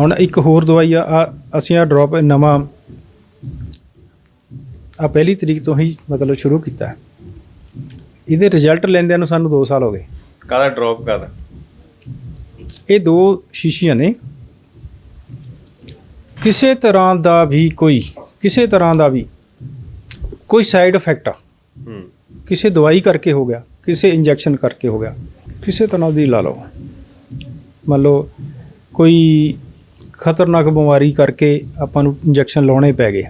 ਹੁਣ ਇੱਕ ਹੋਰ ਦਵਾਈ ਆ ਆ- ਅਸੀਂ ਆ ਡ੍ਰੌਪ ਨਵਾਂ ਆ ਪਹਿਲੀ ਤਰੀਕ ਤੋਂ ਹੀ ਮਤਲਬ ਸ਼ੁਰੂ ਕੀਤਾ ਹੈ। ਇਹਦੇ ਰਿਜ਼ਲਟ ਲੈਂਦਿਆਂ ਨੂੰ ਸਾਨੂੰ 2 ਸਾਲ ਹੋ ਗਏ। ਕਾਹਦਾ ਡ੍ਰੌਪ ਕਾਹਦਾ? ਇਹ ਦੋ ਸ਼ੀਸ਼ੀਆਂ ਨੇ। ਕਿਸੇ ਤਰ੍ਹਾਂ ਦਾ ਵੀ ਕੋਈ ਕਿਸੇ ਤਰ੍ਹਾਂ ਦਾ ਵੀ ਕੋਈ ਸਾਈਡ ਇਫੈਕਟ ਹੂੰ। ਕਿਸੇ ਦਵਾਈ ਕਰਕੇ ਹੋ ਗਿਆ ਕਿਸੇ ਇੰਜੈਕਸ਼ਨ ਕਰਕੇ ਹੋ ਗਿਆ ਕਿਸੇ ਤਰ੍ਹਾਂ ਦੀ ਲਾ ਲਓ। ਮੰਨ ਲਓ ਕੋਈ ਖਤਰਨਾਕ ਬਿਮਾਰੀ ਕਰਕੇ ਆਪਾਂ ਨੂੰ ਇੰਜੈਕਸ਼ਨ ਲਾਉਣੇ ਪੈ ਗਏ।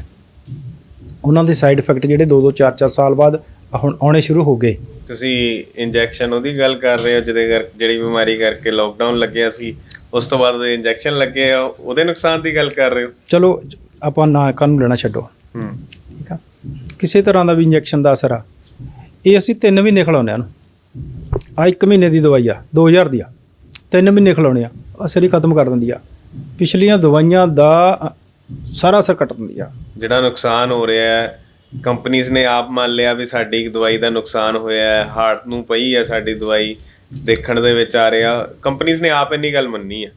ਉਹਨਾਂ ਦੇ ਸਾਈਡ ਇਫੈਕਟ ਜਿਹੜੇ 2 2 4 4 ਸਾਲ ਬਾਅਦ ਹੁਣ ਆਉਣੇ ਸ਼ੁਰੂ ਹੋ ਗਏ। ਤੁਸੀਂ ਇੰਜੈਕਸ਼ਨ ਉਹਦੀ ਗੱਲ ਕਰ ਰਹੇ ਹੋ ਜਿਹਦੇ ਕਰ ਜਿਹੜੀ ਬਿਮਾਰੀ ਕਰਕੇ ਲੋਕਡਾਊਨ ਲੱਗਿਆ ਸੀ ਉਸ ਤੋਂ ਬਾਅਦ ਇੰਜੈਕਸ਼ਨ ਲੱਗੇ ਆ ਉਹਦੇ ਨੁਕਸਾਨ ਦੀ ਗੱਲ ਕਰ ਰਹੇ ਹੋ? ਚਲੋ ਆਪਾਂ ਨਾ ਕੰਨ ਲੈਣਾ ਛੱਡੋ। ਹੂੰ। ਠੀਕ ਆ? ਕਿਸੇ ਤਰ੍ਹਾਂ ਦਾ ਵੀ ਇੰਜੈਕਸ਼ਨ ਦਾ ਅਸਰ ਆ। ਇਹ ਅਸੀਂ 3 ਮਹੀਨੇ ਖਿਲਾਉਂਦੇ ਆ ਨੂੰ ਆ 1 ਮਹੀਨੇ ਦੀ ਦਵਾਈ ਆ 2000 ਦੀ ਆ। 3 ਮਹੀਨੇ ਖਿਲਾਉਣੇ ਆ ਅਸਰ ਹੀ ਖਤਮ ਕਰ ਦਿੰਦੀ ਆ। ਪਿਛਲੀਆਂ ਦਵਾਈਆਂ ਦਾ ਸਾਰਾ ਅਸਰ ਕੱਟ ਦਿੰਦੀ ਆ। ਜਿਹੜਾ ਨੁਕਸਾਨ ਹੋ ਰਿਹਾ ਹੈ ਕੰਪਨੀਆਂ ਨੇ ਆਪ ਮੰਨ ਲਿਆ ਵੀ ਸਾਡੀ ਇੱਕ ਦਵਾਈ ਦਾ ਨੁਕਸਾਨ ਹੋਇਆ ਹੈ ਹਾਰਟ ਨੂੰ ਪਈ ਹੈ ਸਾਡੀ ਦਵਾਈ ਦੇਖਣ ਦੇ ਵਿੱਚ ਆ ਰਿਹਾ ਕੰਪਨੀਆਂ ਨੇ ਆਪ ਇੰਨੀ ਗੱਲ ਮੰਨੀ ਹੈ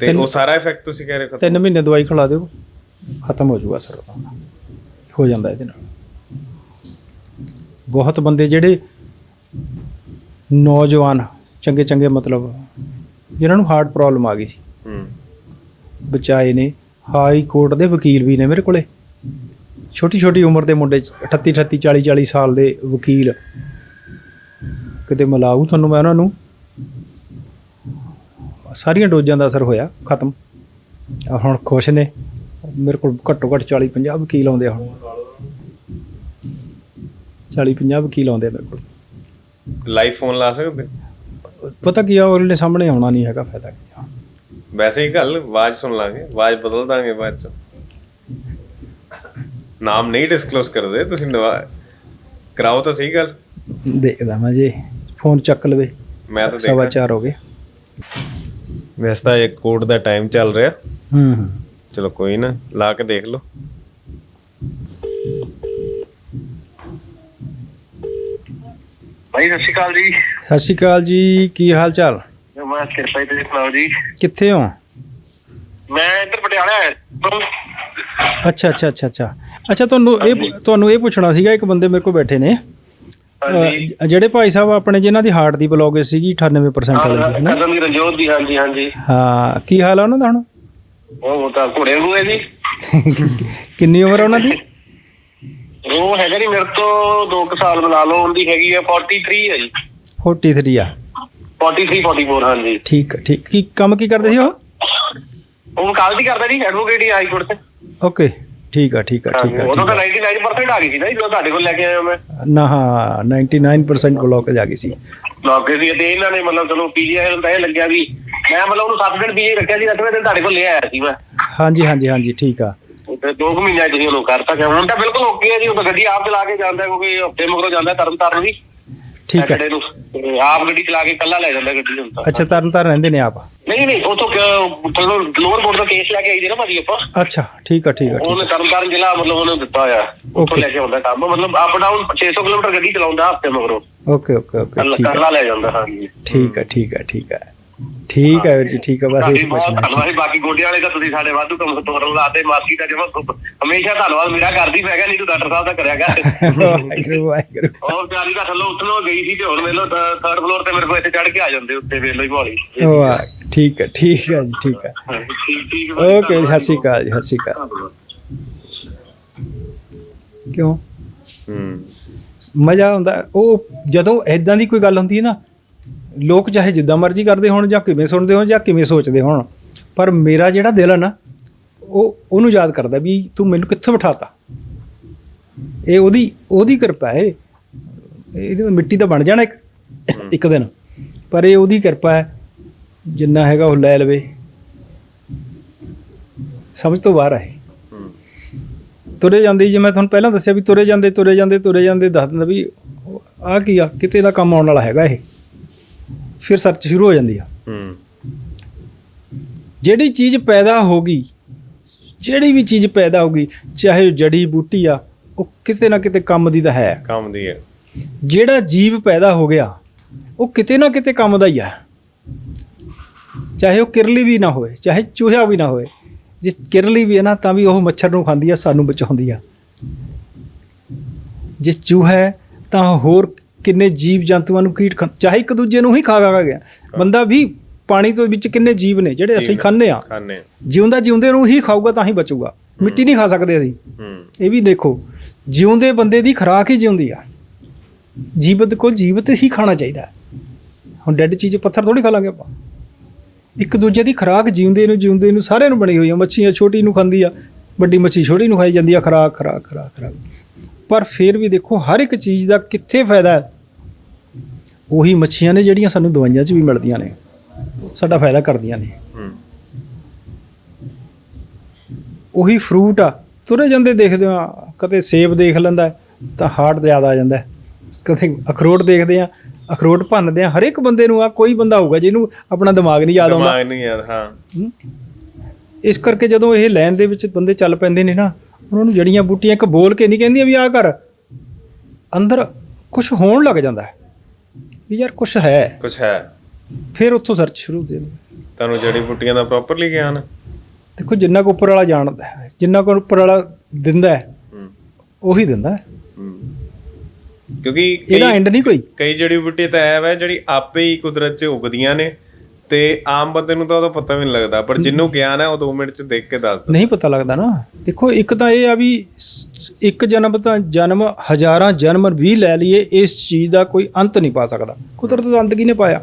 ਤੇ ਤਿੰਨ- ਉਹ ਸਾਰਾ ਇਫੈਕਟ ਤੁਸੀਂ ਕਹਿ ਰਹੇ ਹੋ 3 ਮਹੀਨੇ ਦਵਾਈ ਖਿਲਾ ਦਿਓ ਖਤਮ ਹੋ ਜਾਊਗਾ ਉਹਦਾ ਹੋ ਜਾਂਦਾ ਇਹਦੇ ਨਾਲ। ਬਹੁਤ ਬੰਦੇ ਜਿਹੜੇ ਨੌਜਵਾਨ ਚੰਗੇ ਚੰਗੇ ਮਤਲਬ ਜਿਨ੍ਹਾਂ ਨੂੰ ਹਾਰਟ ਪ੍ਰੋਬਲਮ ਆ ਗਈ ਸੀ। ਹੂੰ। ਬਚਾਏ ਨੇ। ਹਾਈ ਕੋਰਟ ਦੇ ਵਕੀਲ ਵੀ ਨੇ ਮੇਰੇ ਕੋਲੇ। ਛੋਟੀ ਛੋਟੀ ਉਮਰ ਦੇ ਮੁੰਡੇ 38 38 40 40 ਸਾਲ ਦੇ ਵਕੀਲ। ਕਿਤੇ ਮਿਲਾਊ ਤੁਹਾਨੂੰ ਮੈਂ ਉਹਨਾਂ ਨੂੰ। ਸਾਰੀਆਂ ਡੋਜ਼ਾਂ ਦਾ ਅਸਰ ਹੋਇਆ ਖਤਮ। ਹੁਣ ਖੁਸ਼ ਨੇ। ਮੇਰੇ ਕੋਲ ਘੱਟੋ ਘੱਟ 40 50 ਵਕੀਲ ਆਉਂਦੇ ਹੁਣ। 40 50 ਵਕੀਲ ਆਉਂਦੇ ਮੇਰੇ ਕੋਲ। ਲਾਈਵ ਫੋਨ ਲਾ ਸਕਦੇ? ਪਤਾ ਕੀ ਆ ਉਹਦੇ ਸਾਹਮਣੇ ਆਉਣਾ ਨਹੀਂ ਹੈਗਾ ਫਾਇਦਾ ਕੀ ਆ। ਵੈਸੇ ਹੀ ਗੱਲ ਆਵਾਜ਼ ਸੁਣ ਲਾਂਗੇ ਆਵਾਜ਼ ਬਦਲ ਦਾਂਗੇ ਬਾਅਦ ਚ। ਨਾਮ ਨਹੀਂ ਡਿਸਕਲੋਜ਼ ਕਰਦੇ ਤੁਸੀਂ ਨਵਾ- ਕਰਾਓ ਤਾਂ ਸਹੀ ਗੱਲ। ਦੇਖਦਾ ਮੈਂ ਜੇ ਫੋਨ ਚੱਕ ਲਵੇ ਮੈਂ ਤਾਂ ਸਵਾ ਦੇਖਾਂ ਚਾਰ ਹੋ ਗਏ। ਵੈਸੇ ਤਾਂ ਇੱਕ ਕੋਡ ਦਾ ਟਾਈਮ ਚੱਲ ਰਿਹਾ। ਹੂੰ ਹੂੰ। ਚਲੋ ਕੋਈ ਨਾ ਲਾ ਕੇ ਦੇਖ ਲਓ। ਭਾਈ ਸਤਿ ਸ਼੍ਰੀ ਅਕਾਲ ਜੀ। ਸਤਿ ਸ਼੍ਰੀ ਅਕਾਲ ਜੀ ਕੀ ਹਾਲ ਚਾਲ ਮੈਂ ਕਿਰਪਾ ਜੀ ਤੁਸੀਂ ਸੁਣਾਓ ਜੀ? ਕਿੱਥੇ ਹੋ? ਮੈਂ ਇੱਧਰ ਪਟਿਆਲਾ ਆਇਆ ਅੱਛਾ ਅੱਛਾ ਅੱਛਾ ਅੱਛਾ। ਅੱਛਾ ਤੁਹਾਨੂੰ ਇਹ ਤੁਹਾਨੂੰ ਇਹ ਪੁੱਛਣਾ ਸੀਗਾ ਇੱਕ ਬੰਦੇ ਮੇਰੇ ਕੋਲ ਬੈਠੇ ਨੇ। ਜਿਹੜੇ ਭਾਈ ਸਾਹਿਬ ਆਪਣੇ ਜਿਨ੍ਹਾਂ ਦੀ ਹਾਰਟ ਦੀ ਬਲੌਗੇਜ ਸੀਗੀ 98% ਵਾਲੀ ਨਾ। ਕਦਮ ਦੀ ਰਣਜੋਤ ਦੀ ਹਾਂਜੀ ਹਾਂਜੀ। ਹਾਂ ਕੀ ਹਾਲ ਆ ਉਹਨਾਂ ਦਾ ਹੁਣ? ਉਹ ਤਾਂ ਘੋੜੇ ਨੂੰ ਹੈ ਜੀ। ਕਿੰਨੀ ਉਮਰ ਆ ਉਹਨਾਂ ਦੀ? ਉਹ ਹੈਗਾ ਜੀ ਮੇਰੇ ਤੋਂ 2 ਸਾਲ ਮਿਲਾ ਲਓ ਉਹਦੀ ਹੈਗੀ ਹੈ 43 ਹੈ ਜੀ। 43 ਆ। 43 44 ਹਾਂਜੀ। ਠੀਕ ਠੀਕ। ਕੀ ਕੰਮ ਕੀ ਕਰਦੇ ਸੀ ਉਹ? ਉਹ ਵਕਾਲਤ ਹੀ ਕਰਦਾ ਜੀ ਐਡਵੋਕੇਟ ਹੀ ਹਾਈ ਕੋਰਟ ਤੇ। ਓਕੇ ਠੀਕ ਆ ਠੀਕ ਆ ਠੀਕ ਆ ਤਾਂ ਆ 99% ਆ ਗਈ ਸੀ ਨਾ ਜੀ ਜਦੋਂ ਤੁਹਾਡੇ ਕੋਲ ਲੈ ਕੇ ਆਇਆ ਮੈਂ। ਨਾ ਹਾਂ 99% ਬਲੌਗੇਜ ਆ ਗਈ ਸੀ। ਲੱਗੇ ਸੀ ਤੇ ਇਹਨਾਂ ਨੇ ਮਤਲਬ ਚਲੋ ਪੀਜੀਆਈ ਤਾਂ ਇਹ ਲੱਗਿਆ ਵੀ ਮੈਂ ਮਤਲਬ ਉਹਨੂੰ 7 ਦਿਨ ਪੀਜੀ ਰੱਖਿਆ ਸੀ 8ਵੇਂ ਦਿਨ ਤੁਹਾਡੇ ਕੋਲ ਲੈ ਆਇਆ ਸੀ ਮੈਂ। ਹਾਂਜੀ ਹਾਂਜੀ ਹਾਂਜੀ ਠੀਕ ਆ। ਤੇ ਦੋ ਕੁ ਮਹੀਨਿਆਂ 'ਚ ਤੁਸੀਂ ਉਹਨੂੰ ਕਰਤਾ ਕਿ ਹੁਣ ਤਾਂ ਬਿਲਕੁਲ ਓਕੇ ਹੈ ਜੀ ਉਹ ਤਾਂ ਗੱਡੀ ਆਪ ਚਲਾ ਕੇ ਜਾਂਦਾ ਕਿਉਂਕਿ ਹਫ਼ਤੇ ਮਗਰੋਂ ਜਾਂਦਾ ਤਰਨ ਤਾਰਨ ਵੀ। ਠੀਕ ਆ Saturday ਨੂੰ ਤੇ ਆਪ ਗੱਡੀ ਚਲਾ ਕੇ ਇਕੱਲਾ ਲੈ ਜਾਂਦਾ ਗੱਡੀ ਨੂੰ ਤਾਂ। ਅੱਛਾ ਤਰਨ ਤਾਰਨ ਰਹਿੰਦੇ ਨੇ ਆਪ? ਨਹੀਂ ਨਹੀਂ ਉਹ ਤੋਂ ਚਲੋ ਲੋਅਰ ਬੋਰਡ ਦਾ ਕੇਸ ਲੈ ਕੇ ਆਈ ਸੀ ਨਾ ਭਾਜੀ ਆਪਾਂ। ਅੱਛਾ ਠੀਕ ਆ ਠੀਕ ਆ ਠੀਕ ਉਹਨੇ ਤਰਨ ਤਾਰਨ ਜ਼ਿਲ੍ਹਾ ਮਤਲਬ ਉਹਨੇ ਦਿੱਤਾ ਹੋਇਆ ਉੱਥੋਂ Okay. ਲੈ ਕੇ ਆਉਂਦਾ ਕੰਮ। ਮਤਲਬ ਅਪ ਡਾਊਨ 600 ਕਿਲੋਮੀਟਰ ਗੱਡੀ ਚਲਾਉਂਦਾ ਹਫ਼ਤੇ ਮਗਰੋਂ। ਓਕੇ ਓਕੇ ਓਕੇ ਠੀਕ ਆ। ਇਕੱਲਾ ਲੈ ਜਾਂਦਾ ਹਾਂਜੀ। ਠੀਕ ਆ ਠੀਕ ਆ ਠੀਕ ਆ। ਠੀਕ ਆ ਵੀਰ ਜੀ ਠੀਕ ਆ ਬਸ ਬਹੁਤ ਪੁੱਛਣਾ ਧੰਨਵਾਦ ਸੀ ਜੀ। ਬਾਕੀ ਗੋਡਿਆਂ ਵਾਲੇ ਤਾਂ ਤੁਸੀਂ ਸਾਡੇ ਵਾਧੂ ਕੰਮ ਤੋਰਨ ਲਾਤੇ ਮਾਸੀ ਦਾ ਜਮਾ ਹਮੇਸ਼ਾ ਧੰਨਵਾਦ ਮੇਰਾ ਕਰਦੀ ਗਿਆ ਨਹੀਂ ਤੂੰ ਡਾਕਟਰ ਸਾਹਿਬ ਦਾ ਕਰਿਆ ਕਰ। ਵਾਹਿਗੁਰੂ ਵਾਹਿਗੁਰੂ। ਉਹ ਵਿਚਾਰੀ ਦਾ ਥੱਲੋਂ ਉੱਠਣੋਂ ਗਈ ਸੀ ਤੇ ਹੁਣ ਵੇਲੋ ਥਰਡ ਫਲੋਰ ਤੇ ਮੇਰੇ ਕੋਲ ਇੱਥੇ ਚੜ ਕੇ ਆ ਜਾਂਦੇ ਉੱਤੇ ਵੇਲੋ ਹੀ ਭੋਲੀ ਵਾਹ ਠੀਕ ਆ ਠੀਕ ਆ ਜੀ ਠੀਕ ਹੈ ਓਕੇ ਧੰਨਵਾਦ ਸਤਿ ਸ਼੍ਰੀ ਅਕਾਲ ਜੀ ਸਤਿ ਸ਼੍ਰੀ ਅਕਾਲ। ਕਿਉਂ? ਹੂੰ। ਮਜ਼ਾ ਆਉਂਦਾ ਉਹ ਜਦੋਂ ਐਦਾਂ ਦੀ ਕੋਈ ਗੱਲ ਹੁੰਦੀ ਹੈ ਨਾ ਲੋਕ ਚਾਹੇ ਜਿੱਦਾਂ ਮਰਜ਼ੀ ਕਰਦੇ ਹੋਣ ਜਾਂ ਕਿਵੇਂ ਸੁਣਦੇ ਹੋਣ ਜਾਂ ਕਿਵੇਂ ਸੋਚਦੇ ਹੋਣ, ਪਰ ਮੇਰਾ ਜਿਹੜਾ ਦਿਲ ਹੈ ਨਾ, ਉਹ, ਉਹਨੂੰ ਯਾਦ ਕਰਦਾ ਵੀ ਤੂੰ ਮੈਨੂੰ ਕਿੱਥੇ ਬਿਠਾਤਾ। ਇਹ ਉਹਦੀ ਉਹਦੀ ਕਿਰਪਾ ਹੈ। ਇਹ ਮਿੱਟੀ ਤਾਂ ਬਣ ਜਾਣਾ ਇੱਕ ਇੱਕ ਦਿਨ। ਪਰ ਇਹ ਉਹਦੀ ਕਿਰਪਾ ਹੈ, ਜਿੰਨਾ ਹੈਗਾ ਉਹ ਲੈ ਲਵੇ। ਸਮਝ ਤੋਂ ਬਾਹਰ ਹੈ ਤੁਰੇ ਜਾਂਦੇ ਜੇ, ਮੈਂ ਤੁਹਾਨੂੰ ਪਹਿਲਾਂ ਦੱਸਿਆ ਵੀ ਤੁਰੇ ਜਾਂਦੇ ਤੁਰੇ ਜਾਂਦੇ ਤੁਰੇ ਜਾਂਦੇ, ਦੱਸ ਦਿੰਦਾ ਵੀ ਆਹ ਕੀ ਆ, ਕਿਤੇ ਦਾ ਕੰਮ ਆਉਣ ਵਾਲਾ ਹੈਗਾ ਇਹ। ਫਿਰ ਸਰਚ ਸ਼ੁਰੂ ਹੋ ਜਾਂਦੀ ਆ। ਹੂੰ। ਜਿਹੜੀ ਚੀਜ਼ ਪੈਦਾ ਹੋ ਗਈ ਜਿਹੜੀ ਵੀ ਚੀਜ਼ ਪੈਦਾ ਹੋ ਗਈ ਚਾਹੇ ਉਹ ਜੜੀ ਬੂਟੀ ਆ ਉਹ ਕਿਤੇ ਨਾ ਕਿਤੇ ਕੰਮ ਦੀ ਤਾਂ ਹੈ। ਕੰਮ ਦੀ ਹੈ। ਜਿਹੜਾ ਜੀਵ ਪੈਦਾ ਹੋ ਗਿਆ ਉਹ ਕਿਤੇ ਨਾ ਕਿਤੇ ਕੰਮ ਦਾ ਹੀ ਆ। ਚਾਹੇ ਉਹ ਕਿਰਲੀ ਵੀ ਨਾ ਹੋਵੇ ਚਾਹੇ ਚੂਹਾ ਵੀ ਨਾ ਹੋਵੇ ਜੇ ਕਿਰਲੀ ਵੀ ਹੈ ਨਾ ਤਾਂ ਵੀ ਉਹ ਮੱਛਰ ਨੂੰ ਖਾਂਦੀ ਆ ਸਾਨੂੰ ਬਚਾਉਂਦੀ ਆ। ਜੇ ਚੂਹਾ ਹੈ ਤਾਂ ਹੋਰ ਕਿੰਨੇ ਜੀਵ ਜੰਤੂਆਂ ਨੂੰ ਕੀਟ ਖਾ- ਚਾਹੇ ਇੱਕ ਦੂਜੇ ਨੂੰ ਹੀ ਖਾ ਖਾ ਗਿਆ। ਬੰਦਾ ਵੀ ਪਾਣੀ ਤੋਂ ਵਿੱਚ ਕਿੰਨੇ ਜੀਵ ਨੇ ਜਿਹੜੇ ਅਸੀਂ। ਖਾਂਦੇ ਆ ਖਾਣੇ ਜਿਉਂਦਾ ਜਿਉਂਦੇ ਨੂੰ ਹੀ ਖਾਊਗਾ ਤਾਂ ਹੀ ਬਚੂਗਾ। ਮਿੱਟੀ ਨਹੀਂ ਖਾ ਸਕਦੇ ਅਸੀਂ। ਹੂੰ। ਇਹ ਵੀ ਦੇਖੋ ਜਿਉਂਦੇ ਬੰਦੇ ਦੀ ਖੁਰਾਕ ਹੀ ਜਿਉਂਦੀ ਆ। ਜੀਵਤ ਕੋ ਜੀਵਤ ਹੀ ਖਾਣਾ ਚਾਹੀਦਾ ਹੈ। ਹੁਣ ਡੈਡ ਚੀਜ਼ ਪੱਥਰ ਥੋੜੀ ਖਾ ਲਾਂਗੇ ਆਪਾਂ। ਇੱਕ ਦੂਜੇ ਦੀ ਖੁਰਾਕ ਜਿਉਂਦੇ ਨੂੰ ਜਿਉਂਦੇ ਨੂੰ ਸਾਰਿਆਂ ਨੂੰ ਬਣੀ ਹੋਈ ਆ। ਮੱਛੀਆਂ ਛੋਟੀ ਨੂੰ ਖਾਂਦੀ ਆ ਵੱਡੀ ਮੱਛੀ ਛੋਟੀ ਨੂੰ ਖਾਈ ਜਾਂਦੀ ਆ। ਖੁਰਾਕ ਖੁਰਾਕ ਖੁਰਾਕ ਖੁਰਾਕ। ਪਰ ਫਿਰ ਵੀ ਦੇਖੋ ਹਰ ਇੱਕ ਚੀਜ਼ ਦਾ ਕਿੱਥੇ ਫਾਇਦਾ ਹੈ? ਉਹੀ ਮੱਛੀਆਂ ਨੇ ਜਿਹੜੀਆਂ ਸਾਨੂੰ ਦਵਾਈਆਂ 'ਚ ਵੀ ਮਿਲਦੀਆਂ ਨੇ। ਸਾਡਾ ਫਾਇਦਾ ਕਰਦੀਆਂ ਨੇ। ਉਹੀ ਫਰੂਟ ਆ। ਤੁਰੇ ਜਾਂਦੇ ਦੇਖਦੇ ਆ ਕਦੇ ਸੇਬ ਦੇਖ ਲੈਂਦਾ ਤਾਂ ਹਾਰਟ ਜ਼ਿਆਦਾ ਆ ਜਾਂਦਾ। ਕਦੇ ਅਖਰੋਟ ਦੇਖਦੇ ਆ ਅਖਰੋਟ ਭੰਨਦੇ ਆ। ਹਰ ਇੱਕ ਬੰਦੇ ਨੂੰ ਆ ਕੋਈ ਬੰਦਾ ਹੋਊਗਾ ਜਿਹਨੂੰ ਆਪਣਾ ਦਿਮਾਗ ਨਹੀਂ ਯਾਦ ਆਉਂਦਾ। ਦਿਮਾਗ ਨਹੀਂ ਯਾਰ ਹਾਂ? ਇਸ ਕਰਕੇ ਜਦੋਂ ਇਹ ਲਾਈਨ ਦੇ ਵਿੱਚ ਬੰਦੇ ਚੱਲ ਪੈਂਦੇ ਨੇ ਨਾ ਉਹਨਾਂ ਨੂੰ ਜੜੀਆਂ ਬੂਟੀਆਂ ਇੱਕ ਬੋਲ ਕੇ ਨਹੀਂ ਕਹਿੰਦੀਆਂ ਵੀ ਆ ਕਰ। ਅੰਦਰ ਕੁਝ ਹੋਣ ਲੱਗ ਜਾਂਦਾ ਹੈ। ਵੀ ਯਾਰ ਕੁਝ ਹੈ। ਕੁਝ ਹੈ। ਫਿਰ ਉੱਥੋਂ ਸਰਚ ਸ਼ੁਰੂ ਹੁੰਦੀ ਹੈ ਤੁਹਾਨੂੰ ਜੜੀ ਬੂਟੀਆਂ ਦਾ ਪ੍ਰੋਪਰਲੀ ਗਿਆਨ? ਦੇਖੋ ਜਿੰਨਾ ਕੁ ਉੱਪਰ ਵਾਲਾ ਜਾਣਦਾ ਹੈ ਜਿੰਨਾ ਕੁ ਉੱਪਰ ਵਾਲਾ ਦਿੰਦਾ ਹੈ ਉਹੀ ਦਿੰਦਾ ਹੈ। ਕਿਉਂਕਿ ਇਹਦਾ ਐਂਡ ਨਹੀਂ ਕੋਈ। ਕਈ ਜੜੀ ਬੂਟੀ ਤਾਂ ਐ ਵਾ ਜਿਹੜੀ ਆਪੇ ਹੀ ਕੁਦਰਤ 'ਚ ਉਗਦੀਆਂ ਨੇ। ਤੇ ਆਮ ਬੰਦੇ ਨੂੰ ਤਾਂ ਉਹਦਾ ਪਤਾ ਵੀ ਨਹੀਂ ਲੱਗਦਾ, ਪਰ ਜਿੰਨੂੰ ਗਿਆਨ ਹੈ ਉਹ 2 ਮਿੰਟ 'ਚ ਦੇਖ ਕੇ ਦੱਸਦਾ ਨਹੀਂ ਪਤਾ ਲੱਗਦਾ ਨਾ। ਦੇਖੋ, ਇੱਕ ਤਾਂ ਇਹ ਆ ਵੀ ਇੱਕ ਜਨਮ ਤਾਂ ਜਨਮ, ਹਜ਼ਾਰਾਂ ਜਨਮ ਵੀ ਲੈ ਲਈਏ, ਇਸ ਚੀਜ਼ ਦਾ ਕੋਈ ਅੰਤ ਨਹੀਂ ਪਾ ਸਕਦਾ। ਕੁਦਰਤ ਦਾ ਅੰਤ ਕਿਹਨੇ ਪਾਇਆ?